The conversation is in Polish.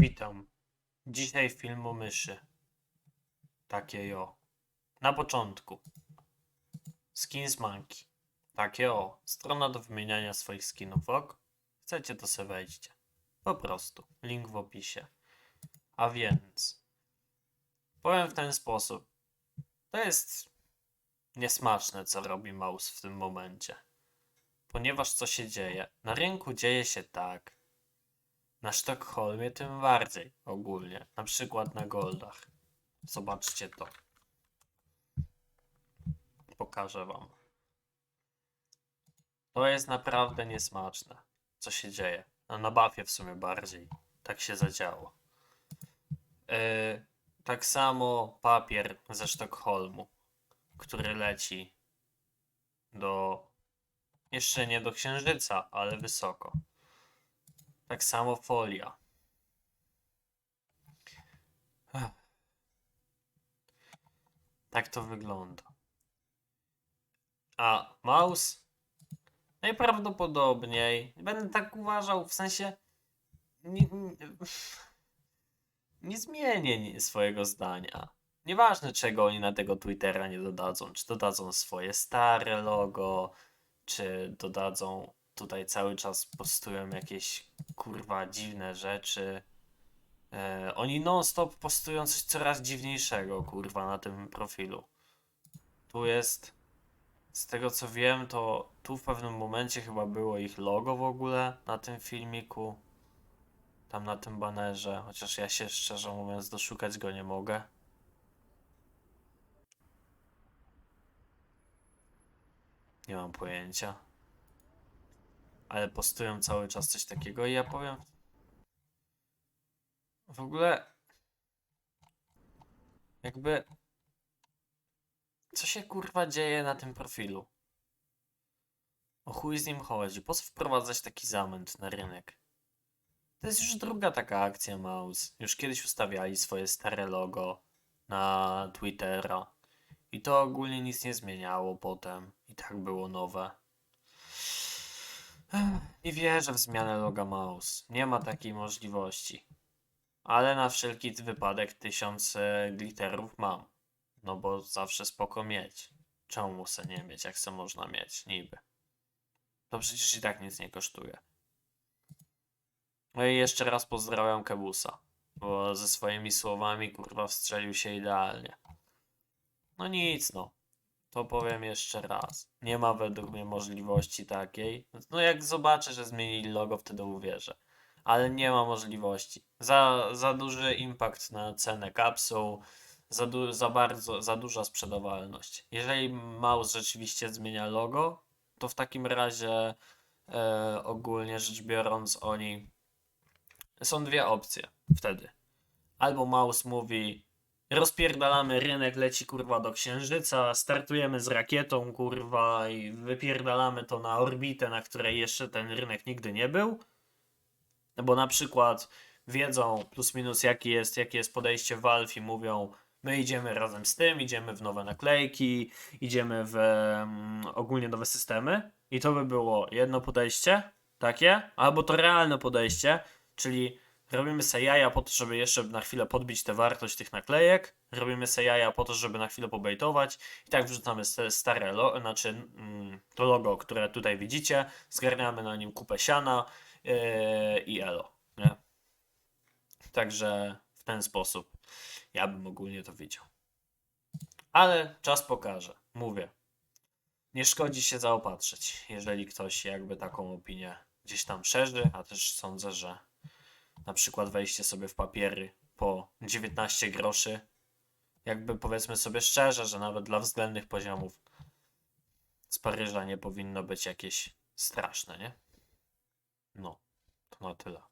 Witam. Dzisiaj film o myszy. Takie jo. Na początku. Skins Monkey. Takie o. Strona do wymieniania swoich skinów, ok? Chcecie to se wejdźcie. Po prostu. Link w opisie. A więc. Powiem w ten sposób. To jest niesmaczne, co robi Mouse w tym momencie. Ponieważ co się dzieje? Na rynku dzieje się tak, na Sztokholmie tym bardziej ogólnie. Na przykład na Goldach. Zobaczcie to. Pokażę wam. To jest naprawdę niesmaczne. Co się dzieje? No, na bafie w sumie bardziej. Tak się zadziało. Yy, tak samo papier ze Sztokholmu, który leci do. Jeszcze nie do księżyca, ale wysoko. Tak samo folia. Tak to wygląda. A mouse? Najprawdopodobniej, będę tak uważał, w sensie nie, nie, nie zmienię ni- swojego zdania. Nieważne czego oni na tego Twittera nie dodadzą. Czy dodadzą swoje stare logo, czy dodadzą tutaj cały czas postują jakieś kurwa dziwne rzeczy. E, oni non-stop postują coś coraz dziwniejszego, kurwa, na tym profilu. Tu jest, z tego co wiem, to tu w pewnym momencie chyba było ich logo w ogóle na tym filmiku. Tam na tym banerze, chociaż ja się szczerze mówiąc doszukać go nie mogę. Nie mam pojęcia ale postują cały czas coś takiego i ja powiem w ogóle jakby co się kurwa dzieje na tym profilu? O chuj z nim chodzi? Po co wprowadzać taki zamęt na rynek? To jest już druga taka akcja Mouse. Już kiedyś ustawiali swoje stare logo na Twittera i to ogólnie nic nie zmieniało potem i tak było nowe. Nie wierzę w zmianę loga mouse. Nie ma takiej możliwości. Ale na wszelki wypadek tysiąc e, glitterów mam. No bo zawsze spoko mieć. Czemu se nie mieć, jak se można mieć, niby. To przecież i tak nic nie kosztuje. No i jeszcze raz pozdrawiam Kebusa. Bo ze swoimi słowami kurwa wstrzelił się idealnie. No nic no. To powiem jeszcze raz. Nie ma według mnie możliwości takiej. No jak zobaczę, że zmienili logo, wtedy uwierzę. Ale nie ma możliwości. Za, za duży impact na cenę kapsuł, za, du- za bardzo, za duża sprzedawalność. Jeżeli Mouse rzeczywiście zmienia logo, to w takim razie e, ogólnie rzecz biorąc oni są dwie opcje wtedy. Albo Mouse mówi Rozpierdalamy rynek, leci kurwa do księżyca, startujemy z rakietą kurwa i wypierdalamy to na orbitę, na której jeszcze ten rynek nigdy nie był. Bo na przykład wiedzą plus minus jaki jest, jakie jest podejście Valve i mówią my idziemy razem z tym, idziemy w nowe naklejki, idziemy w mm, ogólnie nowe systemy i to by było jedno podejście takie, albo to realne podejście, czyli Robimy se jaja po to, żeby jeszcze na chwilę podbić tę wartość tych naklejek. Robimy se jaja po to, żeby na chwilę pobejtować. I tak wrzucamy stare, lo- znaczy mm, to logo, które tutaj widzicie. Zgarniamy na nim kupę siana yy, i elo. Nie? Także w ten sposób ja bym ogólnie to widział. Ale czas pokaże. Mówię. Nie szkodzi się zaopatrzyć, jeżeli ktoś jakby taką opinię gdzieś tam szerzy, a też sądzę, że na przykład wejście sobie w papiery po 19 groszy. Jakby powiedzmy sobie szczerze, że nawet dla względnych poziomów z Paryża nie powinno być jakieś straszne, nie? No, to na tyle.